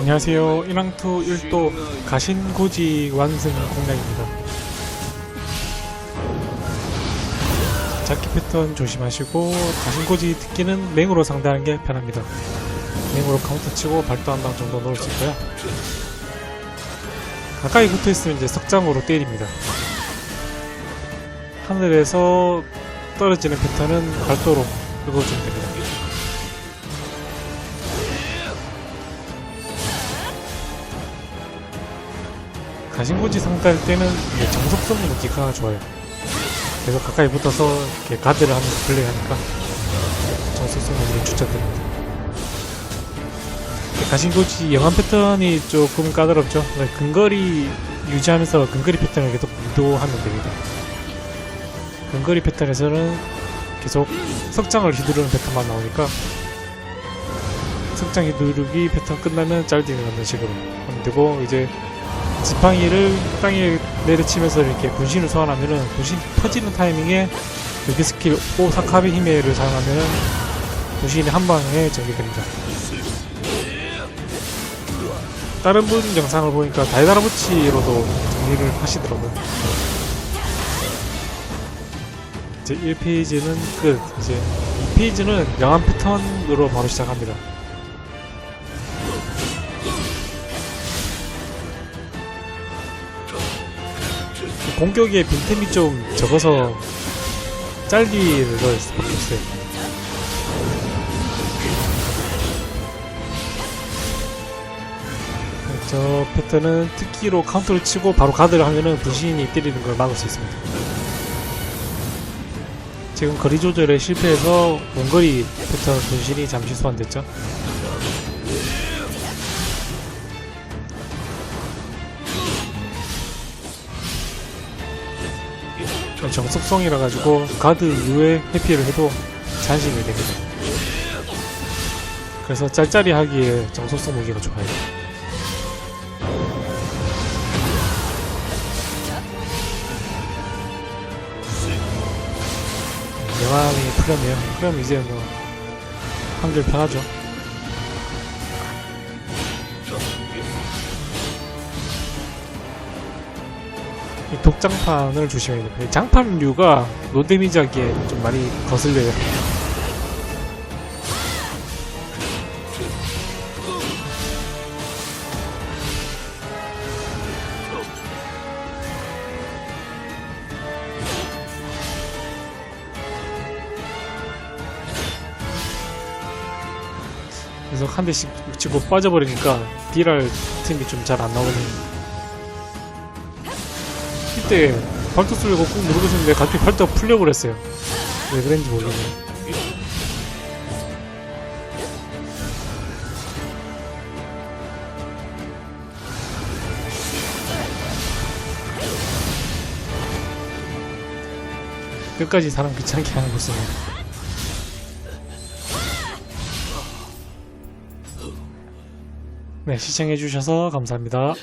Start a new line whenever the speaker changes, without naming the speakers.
안녕하세요. 인왕투 1도 가신고지 완승 공략입니다. 잡기 패턴 조심하시고 가신고지 특기는 맹으로 상대하는 게 편합니다. 맹으로 카운터 치고 발도 한 방 정도 넣을 수 있고요. 가까이 붙어 있으면 이제 석장으로 때립니다. 하늘에서 떨어지는 패턴은 발도로 긁어주면 됩니다. 가신고지 상대할 때는 정석성 무기가 좋아요. 그래서 가까이 붙어서 이렇게 가드를 하면서 플레이하니까 무기를 추천드립니다. 가신고지 영암 패턴이 조금 까다롭죠. 그러니까 근거리 유지하면서 근거리 패턴을 계속 유도하면 됩니다. 근거리 패턴에서는 계속 석장을 휘두르는 패턴만 나오니까 석장 휘두르기 패턴 끝나면 짤디는 넣는 식으로 하면 되고 이제 지팡이를 땅에 내려치면서 이렇게 분신을 소환하면은 분신 퍼지는 타이밍에 여기 스킬 오사카베 히메를 사용하면은 분신이 한 방에 전개됩니다. 다른 분 영상을 보니까 다이다라부치로도 정리를 하시더라고요. 이제 1페이지는 끝. 이제 2페이지는 영암 패턴으로 바로 시작합니다. 공격에 빈틈이 좀 적어서 짤기를 넣을 수밖에 없어요. 저 패턴은 특기로 카운터를 치고 바로 가드를 하면은 분신이 때리는 걸 막을 수 있습니다. 지금 거리 조절에 실패해서 원거리 패턴 분신이 잠시 소환됐죠. 정석성이라 가지고 가드 이후에 회피를 해도 잔심이 됩니다. 그래서 짤짤이 하기에 정석성 무기가 좋아요. 영암이 풀렸네요. 그럼 이제 뭐 한결 편하죠. 이 독장판을 조심해야 됩니다. 이 장판류가 노데미지 하기에 좀 많이 거슬려요. 그래서 한 대씩 치고 빠져버리니까 딜할 틈이 좀 잘 안 나오는 이때 발톱 쓰려고 꾹 누르고 있었는데 갑자기 발톱 풀려버렸어요. 왜 그랬는지 모르겠네 끝까지 사람 귀찮게 하는 모습은 네 시청해주셔서 감사합니다